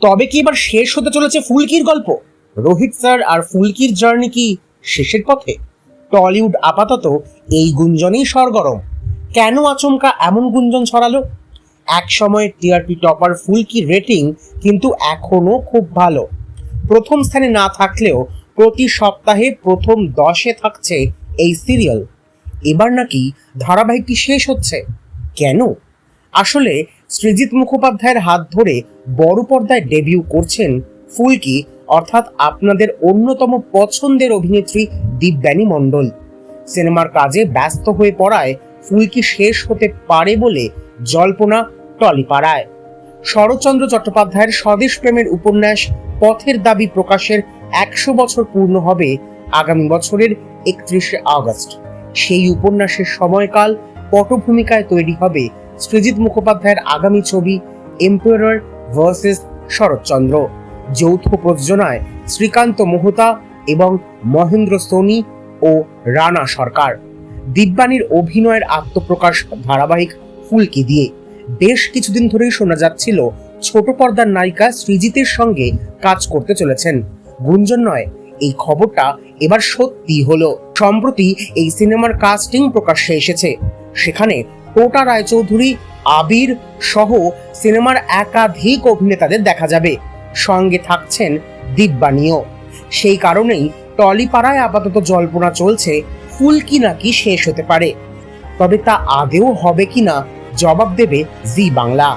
তবে কি এবার শেষ হতে চলেছে ফুলকির গল্প? রোহিত স্যার আর ফুলকির জার্নি কি শেষের পথে? টলিউড আপাতত এই গুঞ্জনেই সরগরম। কেন আচমকা এমন গুঞ্জন ছড়ালো? এক সময় টিআরপি টপার ফুলকির রেটিং কিন্তু এখনও খুব ভালো। প্রথম স্থানে না থাকলেও প্রতি সপ্তাহে প্রথম দশে থাকছে এই সিরিয়াল এবার নাকি ধারাবাহিকটি শেষ হচ্ছে। কেন? আসলে সৃজিত মুখোপাধ্যায়ের হাত ধরে বড় পর্দায় ডেবিউ করছেন ফুলকি, অর্থাৎ আপনাদের অন্যতম পছন্দের অভিনেত্রী দিব্যানী মণ্ডল। সিনেমার কাজে ব্যস্ত হয়ে পড়ায় ফুলকি শেষ হতে পারে বলে জল্পনা টলিপাড়ায়। শরৎচন্দ্র চট্টোপাধ্যায়ের স্বদেশ প্রেমের উপন্যাস পথের দাবি প্রকাশের একশো বছর পূর্ণ হবে আগামী বছরের একত্রিশে আগস্ট। সেই উপন্যাসের সময়কাল পটভূমিকায় তৈরি হবে সৃজিত মুখোপাধ্যায়ের আগামী ছবি এম্পায়ার ভার্সেস শরৎচন্দ্র। যৌথ প্রযোজনায় শ্রীকান্ত মোহতা এবং মহেন্দ্র সোনি ও রানা সরকার। দিব্যানীর অভিনয়ের আত্মপ্রকাশ ধারাবাহিক ফুলকি দিয়ে। বেশ কিছুদিন ধরেই শোনা যাচ্ছিল, ছোট পর্দার নায়িকা সৃজিতের সঙ্গে কাজ করতে চলেছেন। গুঞ্জন নয়, এই খবরটা এবার সত্যি হলো। সম্প্রতি এই সিনেমার কাস্টিং প্রকাশ্যে এসেছে। সেখানে টোটা রায়চৌধুরী, আবির সহ সিনেমার একাধিক অভিনেতাদের দেখা যাবে। সঙ্গে থাকছেন দিব্যানীও সেই কারণেই টলিপাড়ায় আপাতত জল্পনা চলছে ফুলকি নাকি শেষ হতে পারে। তবে তা আদেও হবে কিনা, জবাব দেবে জি বাংলা।